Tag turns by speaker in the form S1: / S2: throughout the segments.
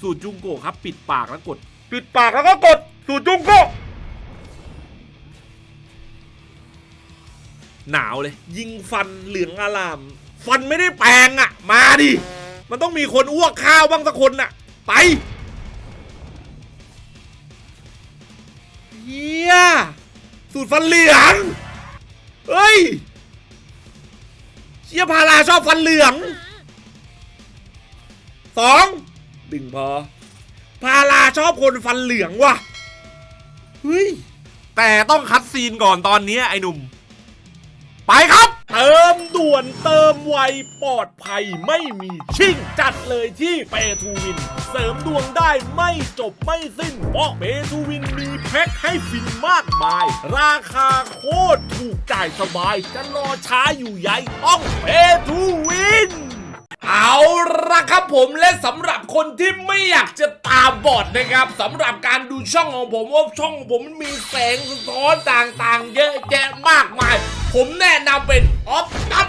S1: สูตรจุงโกะครับ ปิดปากแล้วกด ปิดปากแล้วก็กด สูตรจุงโกะหนาวเลย ยิงฟันเหลืองอาลาม ฟันไม่ได้แปลงอะมาดิ มันต้องมีคนอ้วกข้าวบ้างสักคนน่ะ ไปเฮียสูตรฟันเหลืองเฮ้ยเชียพาราชอบฟันเหลืองสอง ดึงพอ พาราชอบคนฟันเหลืองว่ะเฮ้ยแต่ต้องคัดซีนก่อนตอนนี้ไอ้หนุ่ม ไปครับ เติมด่วนเติมไวปลอดภัยไม่มีชิ่ง จัดเลยที่เปทูวิน เสริมดวงได้ไม่จบไม่สิ้น เพราะเปทูวินมีแพ็คให้ฟินมากมาย ราคาโคตรถูกจ่ายสบาย จะรอช้าอยู่ใหญ่ต้องเปทูวิน เอาละครับผมและสำหรับคนที่ไม่อยากจะตาบอดนะครับสำหรับการดูช่องของผมว่าช่องของผมมันมีแสงสะท้อนต่างๆ เยอะแยะมากมาย ผมแนะนำเป็นออฟตัส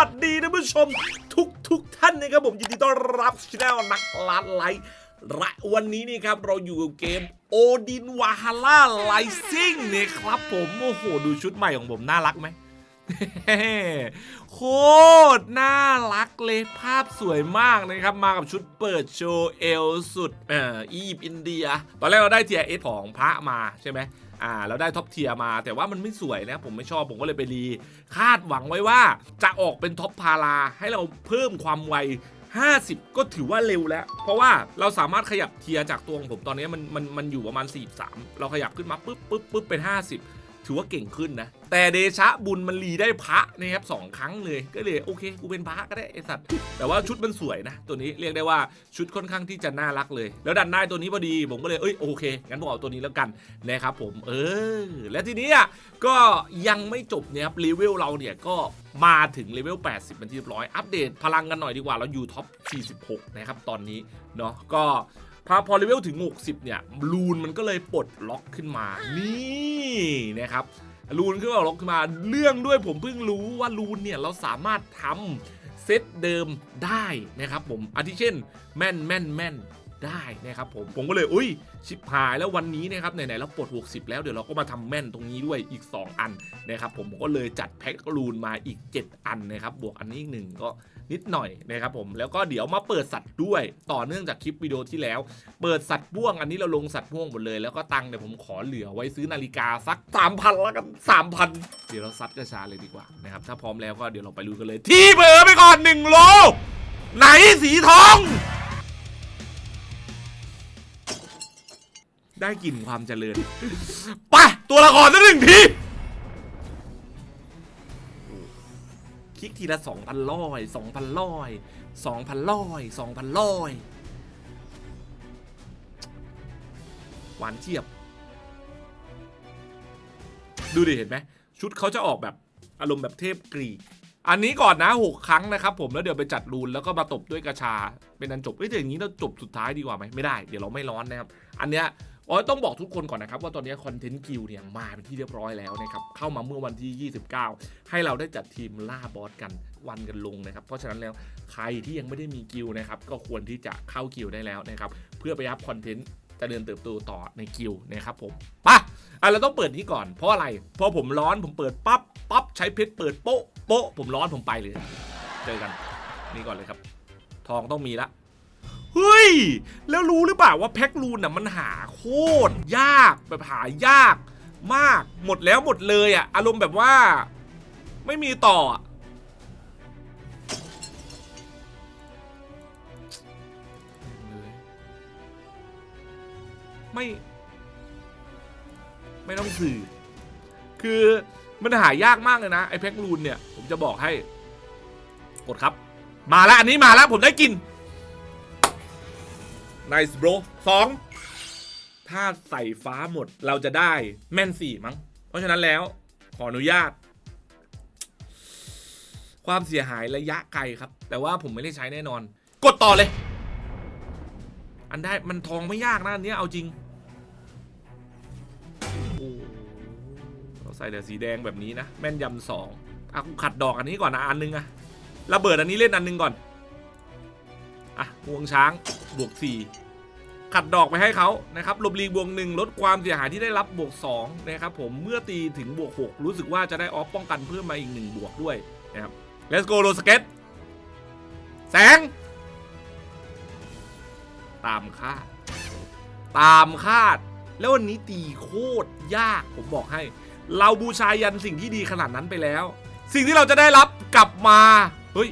S1: วัสดีท่านผู้ชม ทุกทุกๆท่านนะครับผมยินดีต้อนรับช anel นักลัดไลท์และวันนี้นี่ครับเราอยู่กับเกมโอดินวาฮาร่าไลซิ่งนะครับผม โอ้โห ดูชุดใหม่ของผมน่ารักไหมโคตรน่ารักเลยภาพสวยมากนะครับ มากับชุดเปิดโชว์เอลสุดเอ่ออียิปต์อินเดีย ตอนแรกเราได้เทียเอสของพระมาใช่ไหม อ่าเราได้ท็อปเทียมา แต่ว่ามันไม่สวยนะผมไม่ชอบผมก็เลยไปรีคาดหวังไว้ว่าจะออกเป็นท็อปพาราให้เราเพิ่มความไว50 ก็ถือว่าเร็วแล้ว เพราะว่าเราสามารถขยับเทียจากตัวของผมตอนนี้มันมันมันอยู่ประมาณ 43 เราขยับขึ้นมาปุ๊บปุ๊บปุ๊บเป็น 50 ถือว่าเก่งขึ้นนะ แต่เดชะบุญมันรีได้พระนะครับสองครั้งเลยก็เลยโอเคกูเป็นพระก็ได้ไอสัตว์แต่ว่าชุดมันสวยนะ ตัวนี้เรียกได้ว่าชุดค่อนข้างที่จะน่ารักเลย แล้วดันได้ตัวนี้พอดีผมก็เลยเอ้ยโอเคงั้นผมเอาตัวนี้แล้วกันนะครับผมเออ และทีนี้ก็ยังไม่จบเนี่ยครับเลเวลเราเนี่ยก็มาถึงเลเวล 80 เป็นที่เรียบร้อย อัปเดตพลังกันหน่อยดีกว่า เราอยู่ท็อป 46 นะครับ ตอนนี้ เนาะ ก็ พอพอเลเวลถึง 60 เนี่ยรูนมันก็เลยปลดล็อกขึ้นมานี่นะครับรูนขึ้นมาล็อกขึ้นมาเรื่องด้วยผมเพิ่งรู้ว่ารูนเนี่ยเราสามารถทำเซตเดิมได้นะครับผมอาทิเช่นแม่นแม่นแม่นได้นะครับผมผมก็เลยอุ้ยชิบหายแล้ววันนี้นะครับไหนๆเราปลด60 แล้วเดี๋ยวเราก็มาทำแม่นตรงนี้ด้วยอีก 2 อันนะครับผมผมก็เลยจัดแพ็ครูนมาอีก 7 อันนะครับบวกอันนี้อีกหนึ่งก็ นิดหน่อยนะครับผมแล้วก็เดี๋ยวมาเปิดสัตว์ด้วยต่อเนื่องจากคลิปวิดีโอที่แล้ว เปิดสัตว์พ่วงอันนี้เราลงสัตว์พ่วงหมดเลยแล้วก็ตังค์เนี่ยผมขอเหลือไว้ซื้อนาฬิกาสัก3,000แล้วกัน3,000 เดี๋ยวเราซัดกระชาเลยดีกว่านะครับถ้าพร้อมแล้วก็เดี๋ยวเราไปลุยกันเลย ที่เบอร์ไปก่อน1โลไหนสีทอง ได้กลิ่นความเจริญไปตัวละครสักหนึ่งที คลิกทีละสองพันร้อยสองพันร้อยสองพันร้อยสองพันร้อยหวานเจี๊ยบ ดูดิเห็นไหมชุดเขาจะออกแบบอารมณ์แบบเทพกรีก อันนี้ก่อนนะหกครั้งนะครับผมแล้วเดี๋ยวไปจัดรูนแล้วก็มาตบด้วยกระชา เป็นอันจบเอ้ยแต่อย่างนี้เราจบสุดท้ายดีกว่าไหมไม่ได้ เดี๋ยวเราไม่ร้อนนะครับ อันเนี้ย อ๋อต้องบอกทุกคนก่อนนะครับว่าตอนนี้คอนเทนต์กิลเนี่ยมาเป็นที่เรียบร้อยแล้วนะครับเข้ามาเมื่อวันที่ 29 ให้เราได้จัดทีมล่าบอสกันวันกันลงนะครับ เพราะฉะนั้นแล้วใครที่ยังไม่ได้มีกิลนะครับก็ควรที่จะเข้ากิลได้แล้วนะครับเพื่อไปอัพคอนเทนต์จะเดินเติบโตต่อในกิลนะครับผมป่ะอะเราต้องเปิดนี้ก่อนเพราะอะไรเพราะผมร้อนผมเปิดปั๊บปั๊บใช้เพชรเปิดโป๊ะโป๊ะผมร้อนผมไปเลย เจอกันนี่ก่อนเลยครับ ทองต้องมีละ เฮ้ย แล้วรู้หรือเปล่าว่าแพ็กลูนน่ะมันหาโคตรยากแบบหายากมากหมดแล้วหมดเลยอะอารมณ์แบบว่า ไม่มีต่อไม่ ไม่ต้องสื่อ คือมันหายากมากเลยนะไอ้แพ็กลูนเนี่ย ผมจะบอกให้ กดครับ มาแล้วอันนี้มาแล้วผมได้กิน nice bro สองถ้าใส่ฟ้าหมดเราจะได้แม่นสี่มั้ง เพราะฉะนั้นแล้วขออนุญาต ความเสียหายระยะไกลครับ แต่ว่าผมไม่ได้ใช้แน่นอน กดต่อเลย อันได้มันทองไม่ยากนะอันนี้เอาจริงเราใส่แต่สีแดงแบบนี้นะ แม่นยำสองอะกูขัดดอกอันนี้ก่อนนะอันนึงอะระเบิดอันนี้เล่นอันนึงก่อน อะงวงช้างบวกสี่ขัดดอกไปให้เขานะครับลบลีบวกหนึ่งลดความเสียหายที่ได้รับบวกสองนะครับผมเมื่อตีถึงบวกหกรู้สึกว่าจะได้ออฟป้องกันเพิ่มมาอีกหนึ่งบวกด้วยนะครับ let's go โรสเก็ตแสง ตามคาด ตามคาด แล้ววันนี้ตีโคตรยากผมบอกให้ เราบูชายันสิ่งที่ดีขนาดนั้นไปแล้ว สิ่งที่เราจะได้รับกลับมา เฮ้ย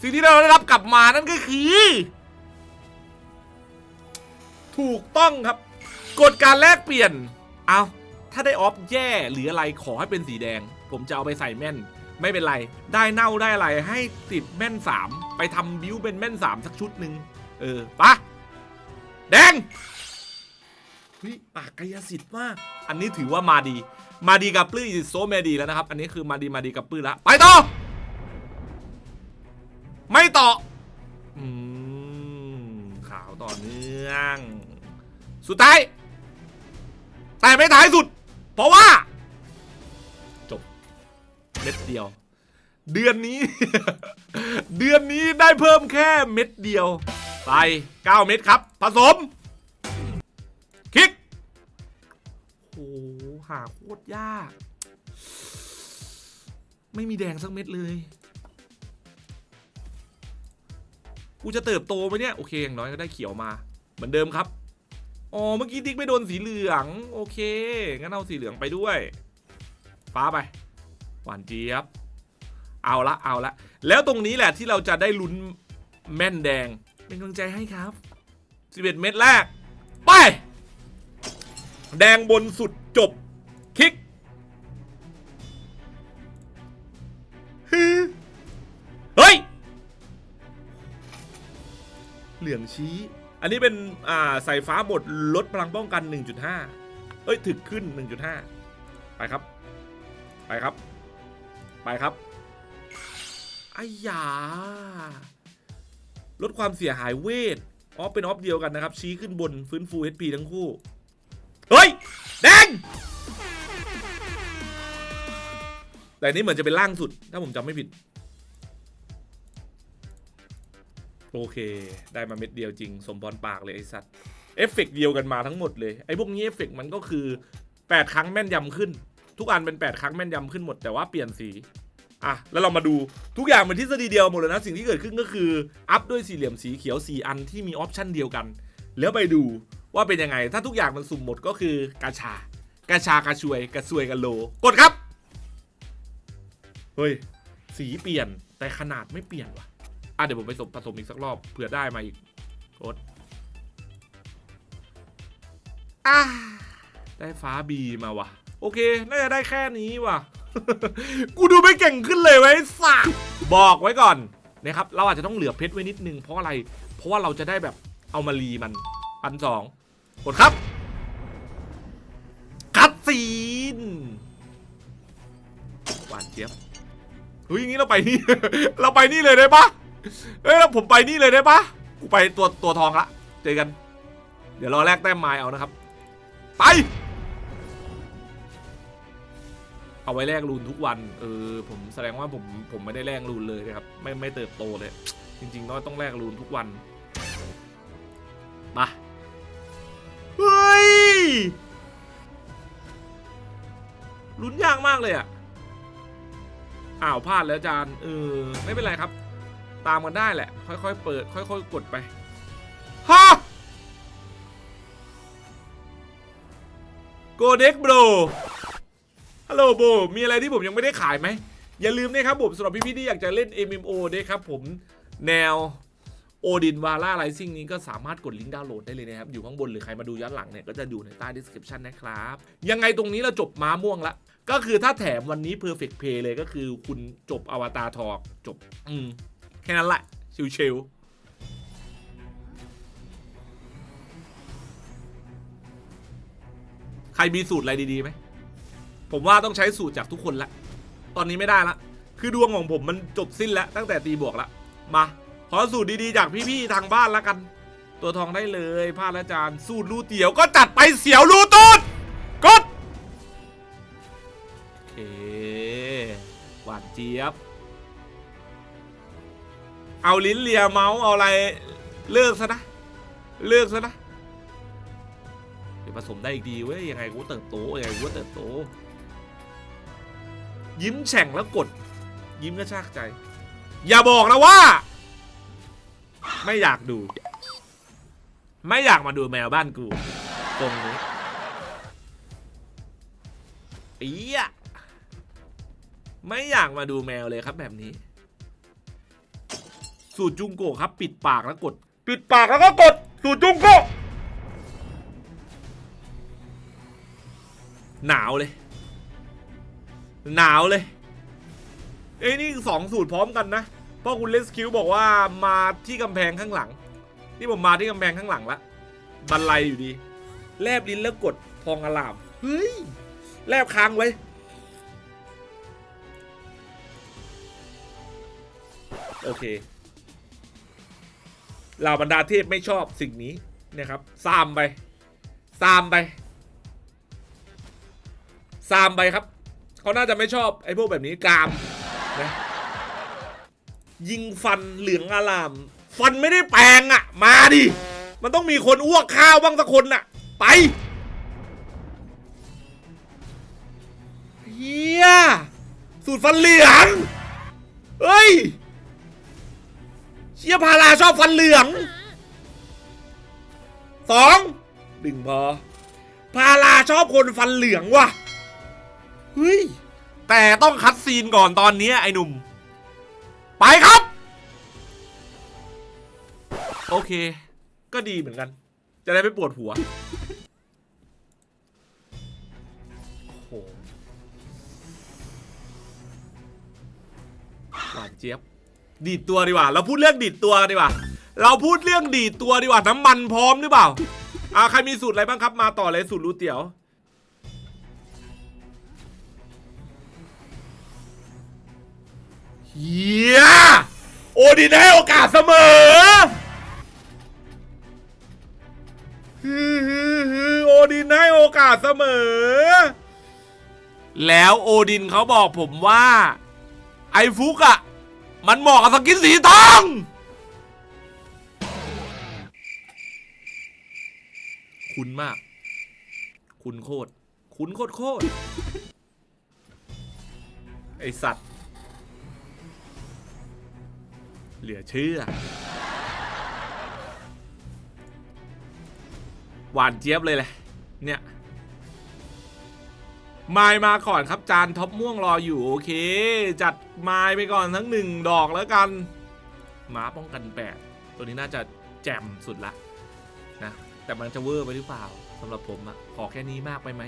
S1: สิ่งที่เราได้รับกลับมานั่นก็คือ ถูกต้องครับกฎการแลกเปลี่ยน เอาถ้าได้ออฟแย่หรืออะไรขอให้เป็นสีแดง ผมจะเอาไปใส่แม่น ไม่เป็นไร ได้เน่าได้อะไรให้ติดแม่นสามไปทำบิวเป็นแม่นสามสักชุดหนึ่งเออปะแดงเฮ้ยปากกายสิทธิ์มาก อันนี้ถือว่ามาดี มาดีกับปลื้อโซเมดีแล้วนะครับ อันนี้คือมาดีมาดีกับปลื้อแล้ว ไปต่อ ไม่ต่ออืมข่าวต่อเนื่อง สุดท้าย แต่ไม่ท้ายสุด เพราะว่า จบเม็ดเดียว เดือนนี้ เดือนนี้ได้เพิ่มแค่เม็ดเดียว ไป 9 เม็ดครับ ผสม คลิกโอ้โหหาโคตรยาก ไม่มีแดงสักเม็ดเลย กูจะเติบโตไหมเนี่ยโอเคอย่างน้อยก็ได้เขียวมาเหมือนเดิมครับอ๋อเมื่อกี้ติ๊กไม่โดนสีเหลือง โอเคงั้นเอาสีเหลืองไปด้วย ฟ้าไปหวานเจี๊ยบ เอาละเอาละแล้วตรงนี้แหละที่เราจะได้ลุ้นแม่นแดงเป็นกำลังใจให้ครับ 11 เม็ดแรก ไป แดงบนสุดจบ เหลืองชี้ อันนี้เป็นอ่าใส่ฟ้าบดลดพลังป้องกัน 1.5 เอ้ยถึกขึ้น 1.5 ไปครับ ไปครับ ไปครับไอ้ยา ลดความเสียหายเวทออฟเป็นออฟเดียวกันนะครับ ชี้ขึ้นบนฟื้นฟู HP ทั้งคู่ เฮ้ย แดง แต่นนี้เหมือนจะเป็นล่างสุด ถ้าผมจำไม่ผิด โอเค ได้มาเม็ดเดียวจริง สมบอลปากเลยไอสัตว์เอฟเฟกต์เดียวกันมาทั้งหมดเลย ไอพวกนี้เอฟเฟกต์มันก็คือ 8 ครั้งแม่นยำขึ้น ทุกอันเป็น 8 ครั้งแม่นยำขึ้นหมดแต่ว่าเปลี่ยนสีอะแล้วเรามาดูทุกอย่างเป็นทฤษฎีเดียวหมดเลยนะ สิ่งที่เกิดขึ้นก็คืออัพด้วยสี่เหลี่ยมสีเขียว 4 อันที่มีออปชันเดียวกัน แล้วไปดูว่าเป็นยังไง ถ้าทุกอย่างมันสุ่มหมดก็คือกาชากาชากาชวยกาชวยกาโล กดครับ เฮ้ย สีเปลี่ยนแต่ขนาดไม่เปลี่ยนว่ะ อะเดี๋ยวผมไปผสมผสมอีกสักรอบเผื่อได้มาอีกกดอ่าได้ฟ้าบีมาว่ะ โอเค น่าจะได้แค่นี้ว่ะ กูดูไม่เก่งขึ้นเลยไว้ยสักบอกไว้ก่อนนะครับเราอาจจะต้องเหลือเพชรไว้นิดนึงเพราะอะไร เพราะว่าเราจะได้แบบเอามารีมันพันสองกดครับกัดซีนหวานเจี๊ยบเฮ้ยอย่างนี้เราไปนี่ เราไปนี่เลยได้ปะ เอ้ยแล้วผมไปนี่เลยได้ปะกูไปตัวตัวทองละ เจอกัน เดี๋ยวรอแลกแต้มไม้เอานะครับ ไป เอาไว้แลกรูนทุกวัน เออ ผมแสดงว่าผมผมไม่ได้แลกรูนเลยนะครับ ไม่ไม่เติบโตเลย จริงๆต้องต้องแลกรูนทุกวันมาเฮ้ย ลุ้นยากมากเลยอะอ้าวพลาดแล้วจารย์เออ ไม่เป็นไรครับ ตามกันได้แหละ ค่อยๆ เปิด ค่อยๆ กดไปฮะโกเด็กโบรฮัลโหลโบ มีอะไรที่ผมยังไม่ได้ขายไหม อย่าลืมนะครับผมสำหรับพี่ๆที่อยากจะเล่น MMO นะครับผมแนวโอดินวาร่าไ i ซิ่งนี้ก็สามารถกดลิงก์ดาวน์โหลดได้เลยนะครับ อยู่ข้างบนหรือใครมาดูย้อนหลังเนี่ย ก็จะอยู่ในใต้ description นะครับ ยังไงตรงนี้เราจบม้าม่วงละ ก็คือถ้าแถมวันนี้ perfect pay เลยก็คือคุณจบอวตารทองจบ อืม แค่นั้นแหละ ชิวๆ ใครมีสูตรอะไรดีๆไหม ผมว่าต้องใช้สูตรจากทุกคนละ ตอนนี้ไม่ได้ละ คือดวงของผมมันจบสิ้นแล้ว ตั้งแต่ตีบวกละ มา ขอสูตรดีๆ จากพี่ๆ ทางบ้านละกัน ตัวทองได้เลยพลาดละจานสูตรลูเตียวก็จัดไปเสียวลูตูดกด โอเค หวานเจี๊ยบ เอาลิ้นเลียเมาส์เอาอะไรเลิกซะนะเลิกซะนะเดี๋ยวผสมได้อีกดีเว้ยยังไงกูเติบโตยังไงกูเติบโต ยิ้มแฉ่งแล้วกด ยิ้มกระชากใจ อย่าบอกนะว่า ไม่อยากดู ไม่อยากมาดูแมวบ้านกูตรงนี้อีอะไม่อยากมาดูแมวเลยครับแบบนี้ สูตรจุงโกะครับ ปิดปากแล้วกด ปิดปากแล้วก็กด สูตรจุงโกะหนาวเลย หนาวเลย เอ้ยนี่สองสูตรพร้อมกันนะเพราะคุณเลสคิวบอกว่ามาที่กำแพงข้างหลัง นี่ผมมาที่กำแพงข้างหลังละบันไลอยู่ดี แลบลิ้นแล้วกดทองอลาม เฮ้ย แลบค้างไว้โอเค เหล่าบรรดาเทพไม่ชอบสิ่งนี้นะครับซามไปซามไปซามไปครับเขาน่าจะไม่ชอบไอ้พวกแบบนี้กามนะยิงฟันเหลืองอลาม ฟันไม่ได้แปลงอะ่ะ มาดิ มันต้องมีคนอ้วกข้าวบ้างสักคนน่ะ ไปเฮียสูตรฟันเหลือง เฮ้ย เชียพาราชอบฟันเหลืองสองดึงพอ พาราชอบคนฟันเหลืองว่ะเฮ้ยแต่ต้องคัดซีนก่อนตอนนี้ไอ้หนุ่ม ไปครับ โอเค ก็ดีเหมือนกัน จะได้ไม่ปวดหัวโอ้โหหวานเจี๊ยบ ดีดตัวดีกว่า เราพูดเรื่องดีดตัวดีกว่า เราพูดเรื่องดีดตัวดีกว่า น้ำมันพร้อมหรือเปล่าอ่าใครมีสูตรอะไรบ้างครับ มาต่อเลยสูตรรูเตี๋ยว เฮียโอดินให้โอกาสเสมอฮือฮือฮือโอดินให้โอกาสเสมอ แล้วโอดินเขาบอกผมว่า ไอ้ฟุกอะ มันเหมาะกับสกินสีทองคุณมาก คุณโคตร คุณโคตรโคตร ไอสัตว์ เหลือเชื่อ หวานเจี๊ยบเลยแหละ เนี่ย ไมายมาก่อนครับจานท็อปม่วงรออยู่โอเค จัดไมายไปก่อนทั้งหนึ่งดอกแล้วกันม้าป้องกันแปดตัวนี้น่าจะแจ่มสุดละนะแต่มันจะเวอร์ไปหรือเปล่าสำหรับผมอะขอแค่นี้มากไปไหม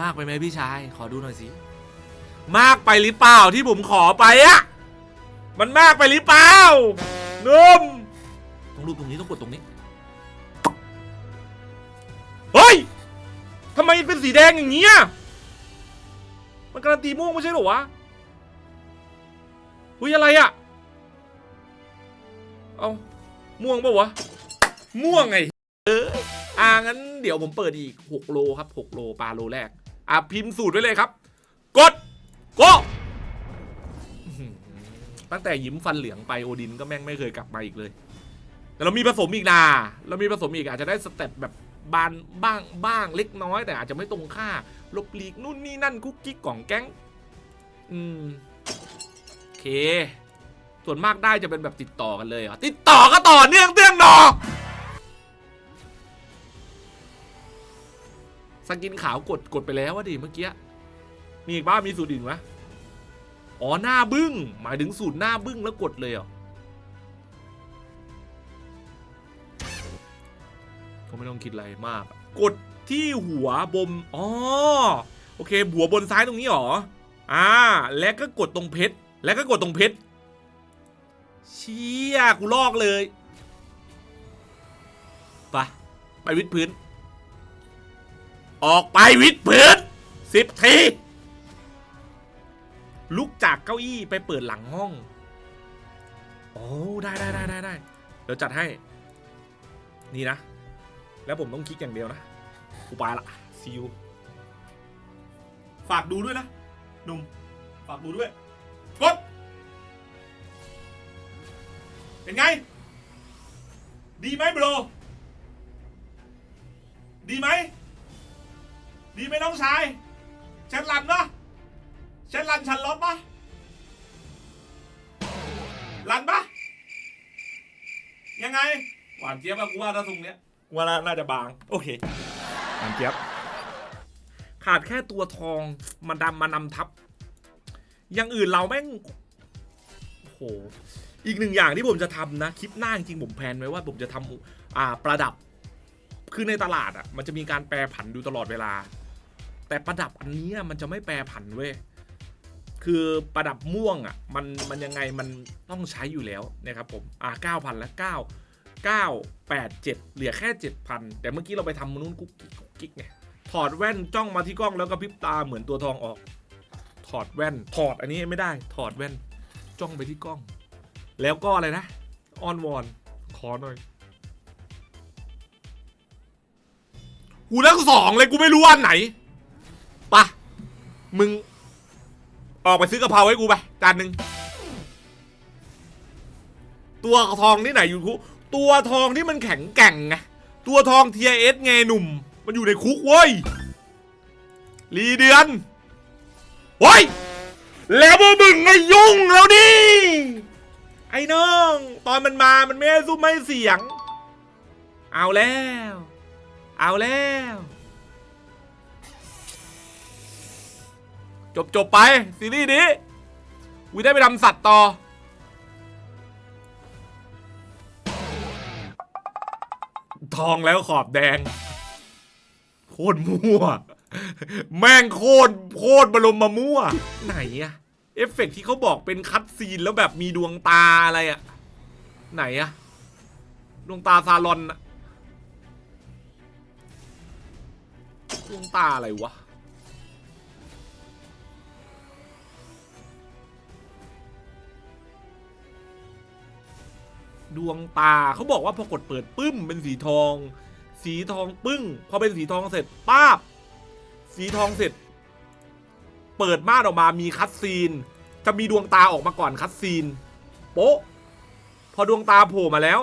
S1: มากไปไหมพี่ชาย ขอดูหน่อยสิมากไปหรือเปล่าที่ผมขอไปอะมันมากไปหรือเปล่านุ่มต้องรูปตรงนี้ต้องกดตรงนี้เฮ้ยทำไมเป็นสีแดงอย่างเงี้ย มันการันตีม่วงไม่ใช่หรอวะหุ้ยอะไรอะเอาม่วงปะวะ ม่วงไงเอออ่างั้นเดี๋ยวผมเปิดอีก 6 โลครับ 6 โลปลาโลแรก อะพิมพ์สูตรไว้เลยครับ กดโกอื้อหือตั้งแต่ยิ้มฟันเหลืองไปโอดินก็แม่งไม่เคยกลับมาอีกเลย แต่เรามีผสมอีกนาเรามีผสมอีกอาจจะได้สเต็ปแบบ บานบ้างบ้างเล็กน้อย แต่อาจจะไม่ตรงค่าลบหลีกนู่นนี่นั่นกุ๊กกิ๊กกล่องแก๊งอืมโอเค ส่วนมากได้จะเป็นแบบติดต่อกันเลยเหรอติดต่อก็ต่อเนื่องเตื้องดอกสกินขาวกดกดไปแล้ววะดิเมื่อกี้มีอีกบ้างมีสูตรอื่นไหมอ๋อหน้าบึ้ง หมายถึงสูตรหน้าบึ้งแล้วกดเลยเหรอ ไม่ต้องคิดอะไรมาก กดที่หัวบมอ๋อโอเค หัวบนซ้ายตรงนี้หรอ อ่า และก็กดตรงเพชร และก็กดตรงเพชร เชี่ย กูลอกเลยไปไปวิดพื้น ออกไปวิดพื้นสิบที ลุกจากเก้าอี้ไปเปิดหลังห้อง โอ้ ได้ได้ได้ได้ได้เดี๋ยวจัดให้ นี่นะ แล้วผมต้องคลิกอย่างเดียวนะกูไปละซิวฝากดูด้วยนะหนุ่มฝากดูด้วย กด เป็นไง ดีไหมโบรดีไหม ดีไหมน้องชายฉันรันปะฉันรันฉันรถปะรันปะยังไง หวานเจี๊ยบอะกูว่าถ้าทรงเนี้ย ว่าน่าจะบาง โอเคหวานเจี๊ยบขาดแค่ตัวทองมาดำมานำทับอย่างอื่นเราแม่งโอ้โหอีกหนึ่งอย่างที่ผมจะทำนะ คลิปหน้าจริงๆผมแพลนไว้ว่าผมจะทำอ่าประดับคือในตลาดอะมันจะมีการแปรผันดูตลอดเวลา แต่ประดับอันเนี้ยมันจะไม่แปรผันเว้ยคือประดับม่วงอะมันมันยังไงมันต้องใช้อยู่แล้วนะครับผมอ่าเก้าพันแล้วเก้า เก้าแปดเจ็ดเหลือแค่เจ็ดพันแต่เมื่อกี้เราไปทำมนุษย์กุ๊กกิ๊กกุ๊กกิ๊กไงถอดแว่นจ้องมาที่กล้องแล้วก็พริบตาเหมือนตัวทองออก ถอดแว่นถอดอันนี้ไม่ได้ ถอดแว่นจ้องไปที่กล้อง แล้วก็อะไรนะอ้อนวอน ขอหน่อยกูเลือกสองเลยกูไม่รู้อันไหนปะมึง ออกไปซื้อกะเพราให้กูไปจานหนึ่งตัวทองที่ไหนอยู่คุ ตัวทองที่มันแข็งแกร่งไงตัวทองเทียเอสไงหนุ่ม มันอยู่ในคุกเว้ยรีเดือนเฮ้ยแล้วพวกมึงไงยุ่งแล้วดิไอ้น้อง ตอนมันมามันไม่ให้ซุ้มไม่เสียง เอาแล้ว เอาแล้ว จบจบไปซีรีส์นี้วิได้ไปทำสัตว์ต่อ ทองแล้วขอบแดง โคตรมั่ว แม่งโคตรโคตรบรมมามั่ว ไหนอะเอฟเฟกต์ที่เขาบอกเป็นคัตซีนแล้วแบบมีดวงตาอะไรอะไหนอะดวงตาซาลอนอะดวงตาอะไรวะ ดวงตาเขาบอกว่าพอกดเปิดปึ้มเป็นสีทอง สีทองปึ้ง พอเป็นสีทองเสร็จป้าบ สีทองเสร็จ เปิดม่านออกมามีคัตซีน จะมีดวงตาออกมาก่อนคัตซีน โป๊ะ พอดวงตาโผล่มาแล้ว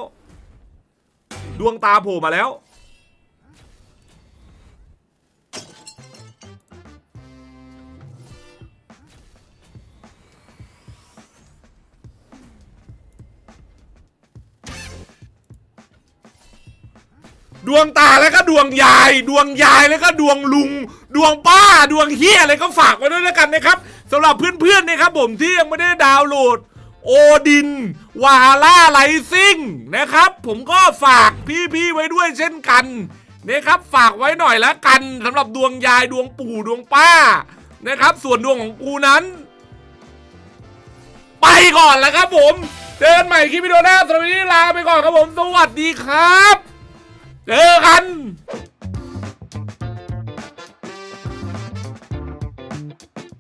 S1: ดวงตาโผล่มาแล้ว วงตาแล้วก็ดวงยาย ดวงยายแล้วก็ดวงลุง ดวงป้าดวงเฮียอะไรก็ฝากไว้ด้วยแล้วกันนะครับสำหรับเพื่อนๆนะครับผมที่ยังไม่ได้ดาวน์โหลดโอดินวาล่าไลซิงนะครับ ผมก็ฝากพี่ๆไว้ด้วยเช่นกันนะครับฝากไว้หน่อยละกันสำหรับดวงยายดวงปู่ดวงป้านะครับ ส่วนดวงของกูนั้น ไปก่อนแล้วครับผม เจอกันใหม่คลิปวิดีโอหน้าสำหรับวันนี้ลาไปก่อนครับผม สวัสดีครับ เจอกัน